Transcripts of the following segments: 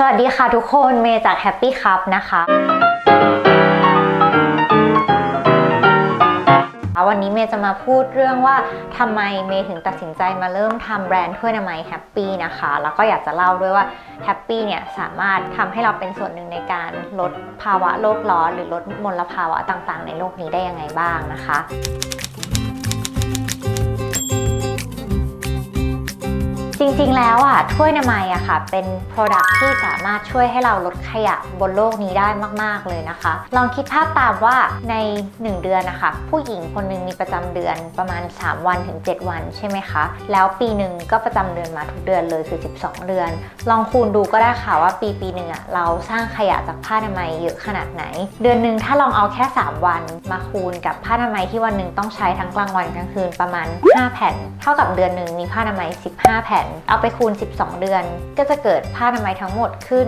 สวัสดีค่ะทุกคนเมย์จาก Happy Cup นะคะวันนี้เมย์จะมาพูดเรื่องว่าทำไมเมย์ถึงตัดสินใจมาเริ่มทำแบรนด์ถ้วยนามัยแฮปปี้นะคะ แล้วก็อยากจะเล่าด้วยว่าแฮปปี้เนี่ยสามารถทำให้เราเป็นส่วนหนึ่งในการลดภาวะโลกร้อน หรือลดมลภาวะต่างๆ ในโลกนี้ได้ยังไงบ้างนะคะ ริงๆ แล้วอะถ้วยนามัยอะค่ะ เป็น Product ที่สามารถช่วยให้เราลดขยะบนโลกนี้ได้มาก ๆ เลยนะคะ ลองคิดภาพตามว่าใน 1 เดือนนะคะผู้หญิงคนหนึ่งมีประจำเดือนประมาณ 3 วันถึง 7 วันใช่ไหมคะ แล้วปีหนึ่งก็ประจำเดือนมาทุกเดือนเลยคือ 12 เดือน ลองคูณดูก็ได้ค่ะว่าปีปีหนึ่งอะเราสร้างขยะจากผ้าอนามัยเยอะขนาดไหน เดือนหนึ่งถ้าลองเอาแค่ 3 วันมาคูณกับผ้าอนามัยที่วันหนึ่งต้องใช้ทั้งกลางวันกลางคืนประมาณ 5 แผ่น เท่ากับเดือนหนึ่งมีผ้าอนามัย 15 แผ่นเอาไปคูณ 12 เดือน ก็จะเกิดผ้าอนามัยทั้งหมดขึ้น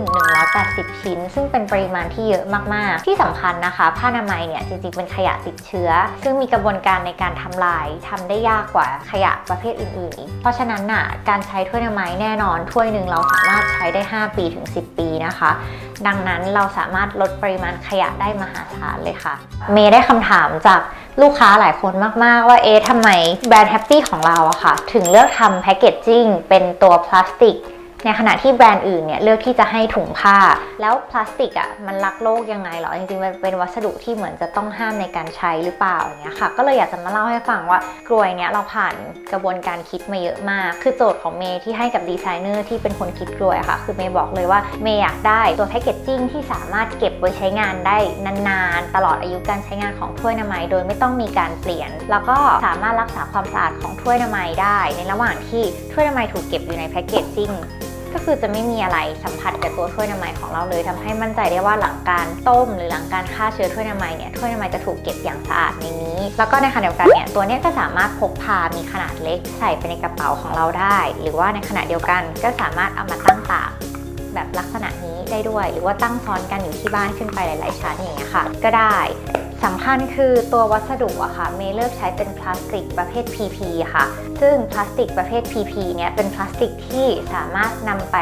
180 ชิ้น ซึ่งเป็นปริมาณที่เยอะมาก ๆ ที่สำคัญนะคะ ผ้าอนามัยเนี่ยจริง ๆ เป็นขยะติดเชื้อ ซึ่งมีกระบวนการในการทำลายทำได้ยากกว่าขยะประเภทอื่น ๆ เพราะฉะนั้นน่ะการใช้ถ้วยอนามัยแน่นอนถ้วยหนึ่งเราสามารถใช้ได้ 5 ปีถึง 10 ปีนะคะ ดังนั้นเราสามารถลดปริมาณขยะได้มหาศาลเลยค่ะ เมย์ได้คำถามจากลูกค้าหลายคนมาก ๆ ว่าเอ๊ะทำไมแบรนด์แฮปปี้ของเราอะค่ะ ถึงเลือกทำแพคเกจจิ้งเป็นตัวพลาสติก ในขณะที่แบรนด์อื่นเนี่ยเลือกที่จะให้ถุงผ้า แล้วพลาสติกอะมันรักโลกยังไงเหรอ จริงๆมันเป็นวัสดุที่เหมือนจะต้องห้ามในการใช้หรือเปล่าอย่างเงี้ยค่ะ ก็เลยอยากจะมาเล่าให้ฟังว่ากลวยเนี้ยเราผ่านกระบวนการคิดมาเยอะมาก คือโจทย์ของเมย์ที่ให้กับดีไซเนอร์ที่เป็นคนคิดกลวยค่ะ คือเมย์บอกเลยว่าเมย์อยากได้ตัวแพคเกจจิ้งที่สามารถเก็บไว้ใช้งานได้นานๆ ตลอดอายุการใช้งานของถ้วยนามัยโดยไม่ต้องมีการเปลี่ยน แล้วก็สามารถรักษาความสะอาดของถ้วยนามัยได้ ในระหว่างที่ถ้วยนามัยถูกเก็บอยู่ในแพคเกจจิ้ง ก็คือจะไม่มีอะไรสัมผัสกับตัวถ้วยนามัยของเราเลยทำให้มั่นใจได้ว่าหลังการต้ม หรือหลังการฆ่าเชื้อถ้วยนามัยเนี่ยถ้วยนามัยจะถูกเก็บอย่างสะอาดในนี้ แล้วก็ในขณะเดียวกันเนี่ยตัวเนี้ยก็สามารถพกพามีขนาดเล็กใส่ไปในกระเป๋าของเราได้ หรือว่าในขณะเดียวกันก็สามารถเอามาตั้งตากแบบลักษณะนี้ได้ด้วย หรือว่าตั้งซ้อนกันอยู่ที่บ้านขึ้นไปหลาย ๆ ชั้นอย่างเงี้ยค่ะ ก็ได้ สำคัญคือตัววัสดุอะค่ะเมย์เลือกใช้เป็นพลาสติกประเภท PP ค่ะ ซึ่งพลาสติกประเภท PP เนี่ยเป็นพลาสติกที่สามารถนำไป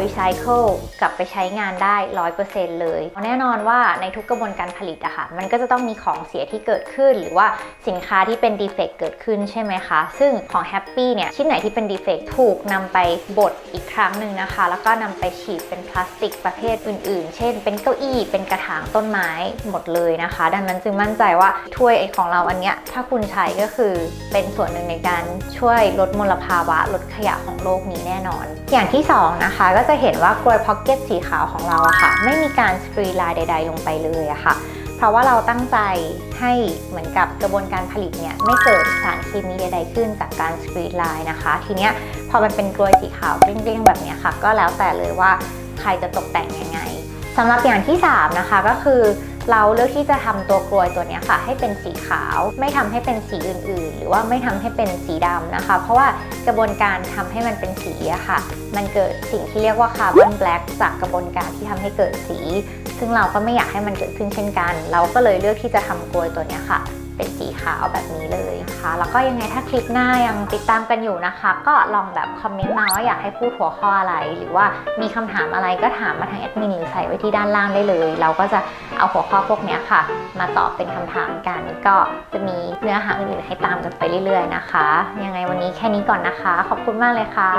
รีไซเคิลกลับไปใช้งานได้ 100%เลย แน่นอนว่าในทุกกระบวนการผลิตอะค่ะมันก็จะต้องมีของเสียที่เกิดขึ้น หรือว่าสินค้าที่เป็นดีเฟกเกิดขึ้นใช่ไหมคะ ซึ่งของ Happy เนี่ยชิ้นไหนที่เป็นดีเฟกถูกนำไปบดอีกครั้งหนึ่งนะคะ แล้วก็นำไปฉีดเป็นพลาสติกประเภทอื่น ๆ เช่น เป็นเก้าอี้เป็นกระถางต้นไม้หมดเลยนะคะดังนั้นจึงมั่นใจว่าถ้วยของเราอันเนี้ยถ้าคุณใช้ก็คือเป็นส่วนหนึ่งในการช่วยลดมลภาวะ ลดขยะของโลกนี้แน่นอน อย่างที่สองนะคะ ก็จะเห็นว่ากลวยพ็อกเก็ตสีขาวของเราอะค่ะ ไม่มีการสกรีนลายใด ๆ ลงไปเลยอะค่ะเพราะว่าเราตั้งใจให้เหมือนกับกระบวนการผลิตเนี่ยไม่เกิดสารเคมีใดๆขึ้นจากการสกรีนลายนะคะ ทีเนี้ยพอมันเป็นกลวยสีขาวเกลี้ยงๆแบบเนี้ยค่ะ ก็แล้วแต่เลยว่าใครจะตกแต่งยังไงสำหรับอย่างที่สามนะคะก็คือ เราเลือกที่จะทำตัวกลวยตัวนี้ค่ะ ให้เป็นสีขาว ไม่ทำให้เป็นสีอื่นๆ หรือว่าไม่ทำให้เป็นสีดำนะคะ เพราะว่ากระบวนการทำให้มันเป็นสีอะค่ะ มันเกิดสิ่งที่เรียกว่าคาร์บอนแบล็กจากกระบวนการที่ทำให้เกิดสี ซึ่งเราก็ไม่อยากให้มันเกิดขึ้นเช่นกัน เราก็เลยเลือกที่จะทำกลวยตัวนี้ค่ะ เป็นสีขาวแบบนี้เลยนะคะแล้วก็ยังไงถ้าคลิปหน้ายังติดตามกันอยู่นะคะ ก็ลองแบบคอมเมนต์มาว่าอยากให้พูดหัวข้ออะไร หรือว่ามีคำถามอะไรก็ถามมาทางแอดมินหรือใส่ไว้ที่ด้านล่างได้เลย เราก็จะเอาหัวข้อพวกนี้ค่ะ มาตอบเป็นคำถามกัน ก็จะมีเนื้อหาอื่นๆให้ตามกันไปเรื่อย ๆ นะคะ ยังไงวันนี้แค่นี้ก่อนนะคะ ขอบคุณมากเลยค่ะ